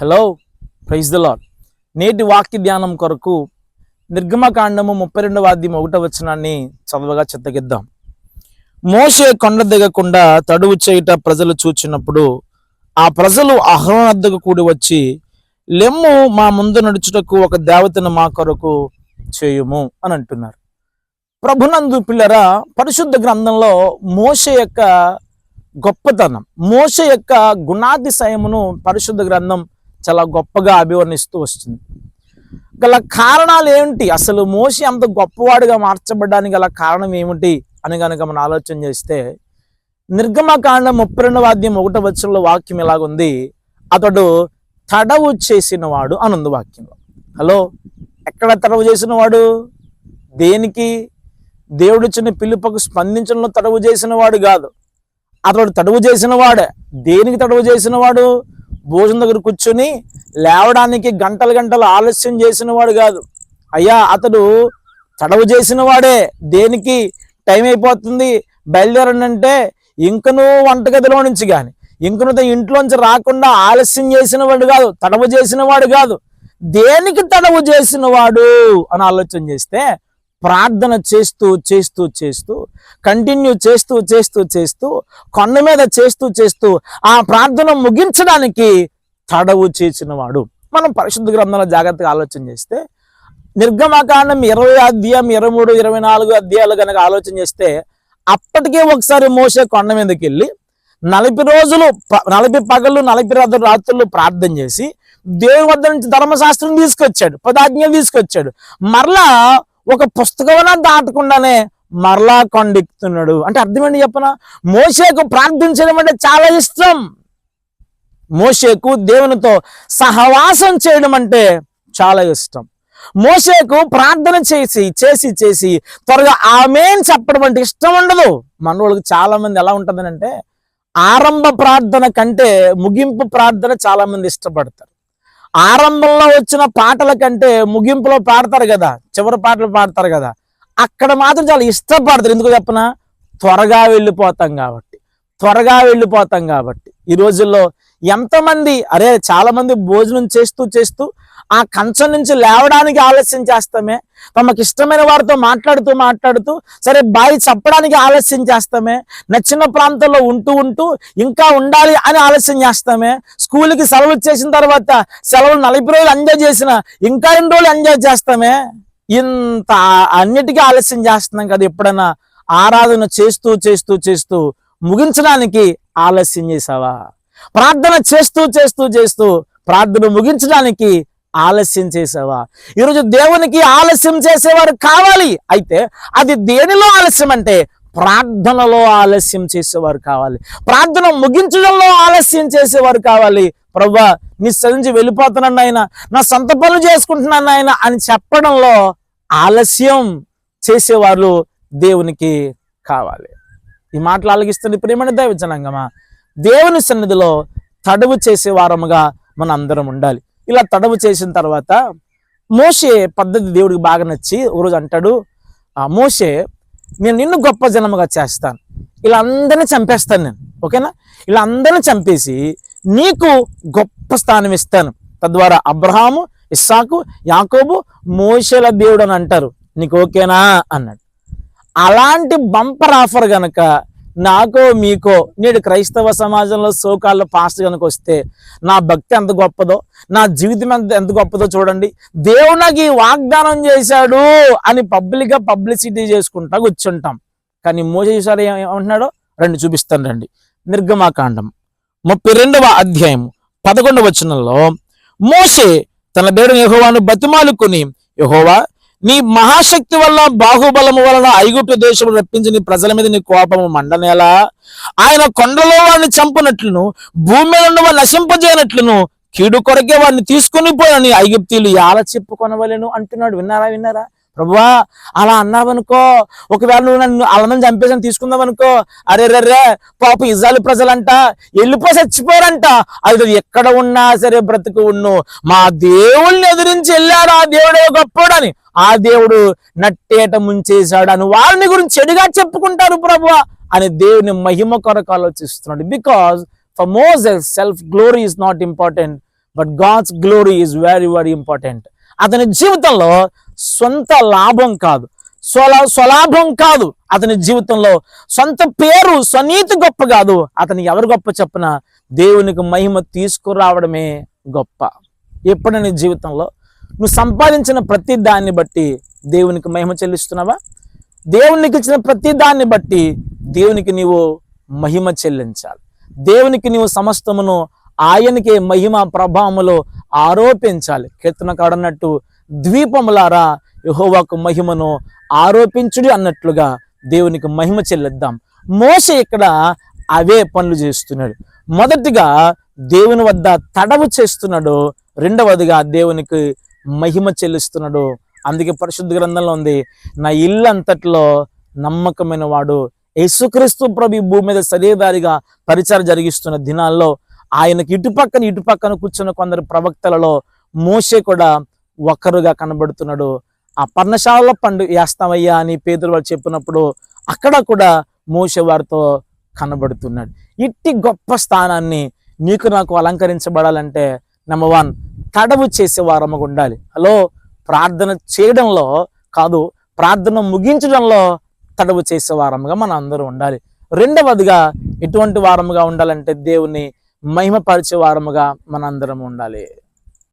Hello praise the lord నేటి వాక్య ధ్యానం కొరకు నిర్గమకాండము ముప్పై రెండవ అధ్యయం ఒకటో వచనాన్ని చదవగా చెత్తగిద్దాం. మోసే కొండ దిగకుండా తడువు చేయుట ప్రజలు చూచినప్పుడు ఆ ప్రజలు అహ్రోనద్దకు కూడి వచ్చి లెమ్ము మా ముందు నడుచుటకు ఒక దేవతను మా కొరకు చేయుము అని అంటున్నారు. ప్రభునందు పిల్లరా పరిశుద్ధ గ్రంథంలో మోషే యొక్క గొప్పతనం మోష యొక్క గుణాతిశయమును పరిశుద్ధ గ్రంథం చాలా గొప్పగా అభివర్ణిస్తూ వస్తుంది. గల కారణాలు ఏమిటి? అసలు మోషి అంత గొప్పవాడిగా మార్చబడడానికి గల కారణం ఏమిటి అని కనుక మనం ఆలోచన చేస్తే నిర్గమకాండ ముప్పై రెండవ అధ్యాయం ఒకటో వచ్చంలో వాక్యం ఎలాగుంది? అతడు తడవు చేసిన వాడు అని ఉంది వాక్యంలో. హలో ఎక్కడ తడవు చేసిన వాడు దేనికి దేవుడిచ్చిన పిలుపుకు స్పందించడంలో తడవు చేసిన వాడు కాదు. అతడు తడవు చేసిన వాడే దేనికి తడవు చేసిన వాడు భోజనం దగ్గర కూర్చొని లేవడానికి గంటలు గంటలు ఆలస్యం చేసిన వాడు కాదు. అయ్యా అతడు తడవు చేసిన వాడే. దేనికి టైం అయిపోతుంది? బయలుదేరండి అంటే ఇంకను వంటగదిలో నుంచి కానీ ఇంకను ఇంట్లోంచి రాకుండా ఆలస్యం చేసిన వాడు కాదు తడవు చేసిన వాడు కాదు. దేనికి తడవు చేసిన వాడు? అని ఆలోచన చేస్తే ప్రార్థన చేస్తూ చేస్తూ చేస్తూ కంటిన్యూ చేస్తూ చేస్తూ చేస్తూ కొండ మీద చేస్తూ చేస్తూ ఆ ప్రార్థన ముగించడానికి తడవు చేసిన వాడు మనం పరిశుద్ధ గ్రంథంలో జాగ్రత్తగా ఆలోచన చేస్తే నిర్గమకాండం ఇరవై అధ్యాయం ఇరవై మూడు ఇరవై నాలుగు అధ్యాయాలు కనుక ఆలోచన చేస్తే అప్పటికే ఒకసారి మోసే కొండ మీదకి వెళ్ళి నలభై రోజులు ప- నలభై పగళ్ళు నలభై రాత్రులు రాత్రులు ప్రార్థన చేసి దేవుని వద్ద నుంచి ధర్మశాస్త్రం తీసుకొచ్చాడు పదాజ్ఞ తీసుకొచ్చాడు. మరలా ఒక పుస్తకం దాటకుండానే మరలా కొండెక్కుతున్నాడు అంటే అర్థం ఏంటి చెప్పనా? మోషేకు ప్రార్థించడం అంటే చాలా ఇష్టం. మోషేకు దేవునితో సహవాసం చేయడం అంటే చాలా ఇష్టం. మోసేకు ప్రార్థన చేసి చేసి చేసి త్వరగా ఆమెన్ చెప్పడం అంటే ఇష్టం ఉండదు. మనోళ్ళకి చాలా మంది ఎలా ఉంటుందనంటే ఆరంభ ప్రార్థన కంటే ముగింపు ప్రార్థన చాలా మంది ఇష్టపడతారు. ఆరంభంలో వచ్చిన పాటల కంటే ముగింపులో పాడతారు కదా చివరి పాటలు పాడతారు కదా అక్కడ మాత్రం చాలా ఇష్టపడతారు ఎందుకు చెప్పనా? త్వరగా వెళ్ళిపోతాం కాబట్టి త్వరగా వెళ్ళిపోతాం కాబట్టి. ఈ రోజుల్లో ఎంతమంది అరే చాలామంది భోజనం చేస్తూ చేస్తూ ఆ కంచం నుంచి లేవడానికి ఆలస్యం చేస్తామే. తమకు ఇష్టమైన వారితో మాట్లాడుతూ మాట్లాడుతూ సరే బాయ్ చెప్పడానికి ఆలస్యం చేస్తామే. నచ్చిన ప్రాంతంలో ఉంటూ ఉంటూ ఇంకా ఉండాలి అని ఆలస్యం చేస్తామే. స్కూల్కి సెలవులు చేసిన తర్వాత సెలవులు నలభై రోజులు ఎంజాయ్ చేసిన ఇంకా ఎన్ని రోజులు ఎంజాయ్ చేస్తామే? ఇంత అన్నిటికీ ఆలస్యం చేస్తున్నాం కదా ఎప్పుడైనా ఆరాధన చేస్తూ చేస్తూ చేస్తూ ముగించడానికి ఆలస్యం చేసావా ప్రార్థన చేస్తూ చేస్తూ చేస్తూ ప్రార్థన ముగించడానికి ఆలస్యం చేసేవా? ఈరోజు దేవునికి ఆలస్యం చేసేవారు కావాలి. అయితే అది దేనిలో ఆలస్యం అంటే ప్రార్థనలో ఆలస్యం చేసేవారు కావాలి. ప్రార్థన ముగించడంలో ఆలస్యం చేసేవారు కావాలి. ప్రవ్వా నీ సరించి వెళ్ళిపోతున్నాను ఆయన నా సొంత పనులు చేసుకుంటున్నాను ఆయన అని చెప్పడంలో ఆలస్యం చేసేవారు దేవునికి కావాలి. ఈ మాటలు ఆలగిస్తుంది ప్రేమని దైవజనంగమా? దేవుని సన్నిధిలో తడువు చేసేవారముగా మన అందరం ఉండాలి. ఇలా తడవు చేసిన తర్వాత మోషే పద్ధతి దేవుడికి బాగా నచ్చి ఒకరోజు అంటాడు ఆ మోషే నేను నిన్ను గొప్ప జనముగా చేస్తాను. ఇలా అందరిని చంపేస్తాను నేను ఓకేనా? ఇలా అందరిని చంపేసి నీకు గొప్ప స్థానం ఇస్తాను. తద్వారా అబ్రహాము ఇస్సాకు యాకోబు మోషేల దేవుడు అని అంటారు. నీకు ఓకేనా? అన్నాడు. అలాంటి బంపర్ ఆఫర్ గనక నాకో మీకో నేడు క్రైస్తవ సమాజంలో సోకాళ్ళ పాస్ట్ కనుక వస్తే నా భక్తి ఎంత గొప్పదో నా జీవితం ఎంత ఎంత గొప్పదో చూడండి. దేవుడు నాకు ఈ వాగ్దానం చేశాడు అని పబ్లిక్గా పబ్లిసిటీ చేసుకుంటా కూర్చుంటాం. కానీ మోసేసారి ఏమంటున్నాడో? రెండు చూపిస్తాను రండి. నిర్గమాకాండం ముప్పై రెండవ అధ్యాయం పదకొండవ వచనంలో మోసే తన దేవుడు యహోవాను బతిమాలుకుని యహోవా నీ మహాశక్తి వల్ల బాహుబలము వలన ఐగుప్తు దేశము రప్పించి నీ ప్రజల మీద నీ కోపము మండనేలా? ఆయన కొండలో వాడిని చంపునట్లును భూమి మీద ఉన్న వాడిని నశింపజేయనట్లును కీడు కొరకే వాడిని తీసుకుని పోయని ఐగుప్తీలు ఎలా చెప్పుకొనవలను? అంటున్నాడు. విన్నారా విన్నారా? ప్రభువా అలా అన్నావనుకో ఒకవేళ నువ్వు నన్ను అలమని చంపేసి తీసుకుందాం అనుకో అరే రే పాప ఇజ్రాయల్ ప్రజలంట వెళ్ళిపోయి చచ్చిపోరంట అది ఎక్కడ ఉన్నా సరే బ్రతుకు ఉన్ను మా దేవుళ్ళని ఎదిరించి వెళ్ళాడు ఆ దేవుడే అని. ఆ దేవుడు నట్టేట ముంచేశాడు అని వారిని గురించి చెడుగా చెప్పుకుంటారు ప్రభు అని దేవుని మహిమ కొరకు ఆలోచిస్తున్నాడు. Because for Moses self glory is not important but God's glory is very very important అతని జీవితంలో సొంత లాభం కాదు. స్వలా స్వలాభం కాదు అతని జీవితంలో. సొంత పేరు స్వనీతి గొప్ప కాదు. అతని ఎవరు గొప్ప చెప్పిన? దేవునికి మహిమ తీసుకురావడమే గొప్ప. ఎప్పుడు నీ జీవితంలో? నువ్వు సంపాదించిన ప్రతి దాన్ని బట్టి దేవునికి మహిమ చెల్లిస్తున్నావా? దేవునికి ఇచ్చిన ప్రతి దాన్ని బట్టి దేవునికి నీవు మహిమ చెల్లించాలి. దేవునికి నీవు సమస్తమును ఆయనకే మహిమ ప్రభావములో ఆరోపించాలి. కీర్తన అన్నట్టు ద్వీపములారా యహోవాకు మహిమను ఆరోపించుడి అన్నట్లుగా దేవునికి మహిమ చెల్లిద్దాం. మోస ఇక్కడ అవే పనులు చేస్తున్నాడు. మొదటిగా దేవుని వద్ద తడవు చేస్తున్నాడు. రెండవదిగా దేవునికి మహిమ చెల్లిస్తున్నాడు. అందుకే పరిశుద్ధ గ్రంథంలో ఉంది నా ఇల్లు అంతట్లో నమ్మకమైన వాడు యేసుక్రీస్తు ప్రభు భూమి మీద శరీరధారిగా పరిచయం జరిగిస్తున్న దినాల్లో ఆయనకి ఇటుపక్కన ఇటుపక్కన కూర్చున్న కొందరు ప్రవక్తలలో మోసే కూడా ఒక్కరుగా కనబడుతున్నాడు. ఆ పర్ణశాలలో పండు వేస్తామయ్యా అని పేదలు వాళ్ళు చెప్పినప్పుడు అక్కడ కూడా మోసే వారితో కనబడుతున్నాడు. ఇట్టి గొప్ప స్థానాన్ని నీకు నాకు అలంకరించబడాలంటే నెంబర్ వన్ తడవు చేసే వారముగా ఉండాలి. హలో ప్రార్థన చేయడంలో కాదు ప్రార్థన ముగించడంలో తడవు చేసే వారముగా మనం అందరూ ఉండాలి. రెండవదిగా ఎటువంటి వారముగా ఉండాలంటే దేవుని మహిమపరిచే వారముగా మనందరం ఉండాలి.